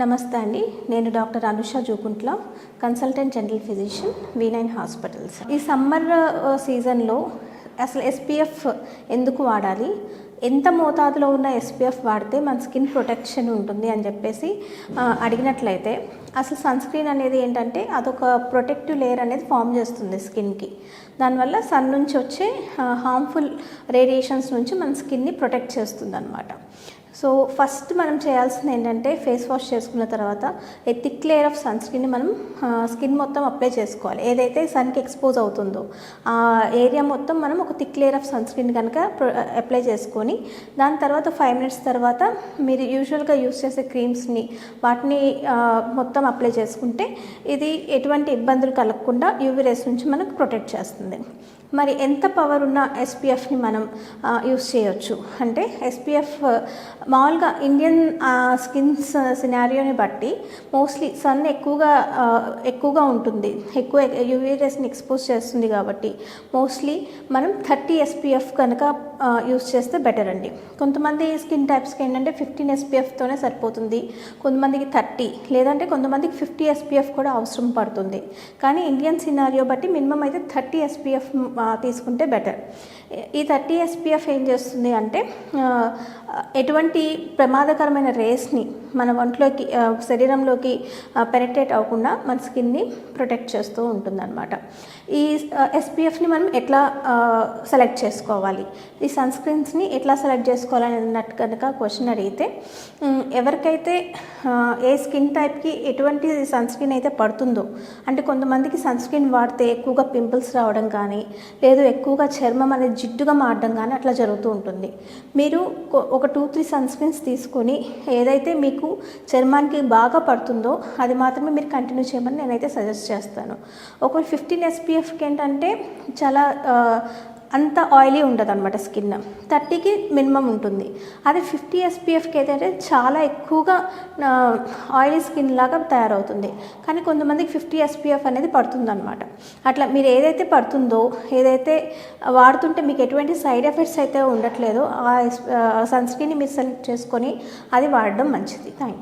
నమస్తే అండి. నేను doctor Anusha Jukuntla consultant general physician V nine hospitals. ఈ సమ్మర్ సీజన్లో అసలు ఎస్పీఎఫ్ ఎందుకు వాడాలి? ఎంత మోతాదులో ఉన్న ఎస్పీఎఫ్ వాడితే మన స్కిన్ ప్రొటెక్షన్ ఉంటుంది అని చెప్పేసి అడిగినట్లయితే అసలు సన్ స్క్రీన్ అనేది ఏంటంటే అదొక ప్రొటెక్టివ్ లేయర్ అనేది ఫామ్ చేస్తుంది స్కిన్కి. దానివల్ల సన్ నుంచి వచ్చే హార్మ్ఫుల్ రేడియేషన్స్ నుంచి మన స్కిన్ని ప్రొటెక్ట్ చేస్తుంది అనమాట సో ఫస్ట్ మనం చేయాల్సింది ఏంటంటే ఫేస్ వాష్ చేసుకున్న తర్వాత a thick layer of sun స్క్రీన్ని మనం స్కిన్ మొత్తం అప్లై చేసుకోవాలి. ఏదైతే సన్కి ఎక్స్పోజ్ అవుతుందో ఆ ఏరియా మొత్తం మనం ఒక thick layer of sunscreen కనుక అప్లై చేసుకొని దాని తర్వాత ఫైవ్ మినిట్స్ తర్వాత మీరు యూజువల్గా యూస్ చేసే క్రీమ్స్ని వాటిని మొత్తం అప్లై చేసుకుంటే ఇది ఎటువంటి ఇబ్బందులు కలగకుండా యూవీ రేస్ నుంచి మనకు ప్రొటెక్ట్ చేస్తుంది. మరి ఎంత పవర్ ఉన్న ఎస్పీఎఫ్ని మనం యూస్ చేయొచ్చు? అంటే ఎస్పీఎఫ్ మామూలుగా ఇండియన్ స్కిన్ సినారియోని బట్టి మోస్ట్లీ సన్ ఎక్కువగా ఎక్కువగా ఉంటుంది. ఎక్కువ యూవీ రేస్ని ఎక్స్పోజ్ చేస్తుంది కాబట్టి మోస్ట్లీ మనం థర్టీ ఎస్పీఎఫ్ కనుక యూస్ చేస్తే బెటర్ అండి. కొంతమంది స్కిన్ టైప్స్కి ఏంటంటే ఫిఫ్టీన్ ఎస్పీఎఫ్తోనే సరిపోతుంది. కొంతమందికి థర్టీ లేదంటే కొంతమందికి ఫిఫ్టీ ఎస్పీఎఫ్ కూడా అవసరం పడుతుంది. కానీ ఇండియన్ సినారియో బట్టి మినిమం అయితే థర్టీ ఎస్పీఎఫ్ తీసుకుంటే బెటర్ ఈ థర్టీ ఎస్పీఎఫ్ ఏం చేస్తుంది అంటే ఎటువంటి ప్రమాదకరమైన రేస్ని మన ఒంట్లోకి శరీరంలోకి పెనట్రేట్ అవ్వకుండా మన స్కిన్ని ప్రొటెక్ట్ చేస్తూ ఉంటుందన్నమాట. ఈ ఎస్పీఎఫ్ని మనం ఎట్లా సెలెక్ట్ చేసుకోవాలి? ఈ సన్ స్క్రీన్స్ని ఎట్లా సెలెక్ట్ చేసుకోవాలని అన్నట్టు కనుక క్వశ్చన్ అడిగితే ఎవరికైతే ఏ స్కిన్ టైప్కి ఎటువంటి సన్ స్క్రీన్ అయితే పడుతుందో అంటే కొంతమందికి సన్ స్క్రీన్ వాడితే ఎక్కువగా పింపుల్స్ రావడం కానీ లేదు ఎక్కువగా చర్మం అనేది జిడ్డుగా మారడం కానీ అట్లా జరుగుతూ ఉంటుంది. మీరు ఒక టూ త్రీ సన్ స్క్రీన్స్ తీసుకొని ఏదైతే మీకు చర్మానికి బాగా పడుతుందో అది మాత్రమే మీరు కంటిన్యూ చేయమని నేనైతే సజెస్ట్ చేస్తాను. ఒక ఫిఫ్టీన్ ఎస్పీఎఫ్కి ఏంటంటే చాలా అంత ఆయిలీ ఉండదు అనమాట స్కిన్ థర్టీకి మినిమం ఉంటుంది. అదే ఫిఫ్టీ ఎస్పీఎఫ్కి అయితే చాలా ఎక్కువగా ఆయిలీ స్కిన్ లాగా తయారవుతుంది. కానీ కొంతమందికి ఫిఫ్టీ ఎస్పీఎఫ్ అనేది పడుతుందన్నమాట. అట్లా మీరు ఏదైతే పడుతుందో ఏదైతే వాడుతుంటే మీకు ఎటువంటి సైడ్ ఎఫెక్ట్స్ అయితే ఉండట్లేదో ఆ సన్ స్క్రీన్ని మీరు సెలెక్ట్ చేసుకొని అది వాడడం మంచిది. Thank you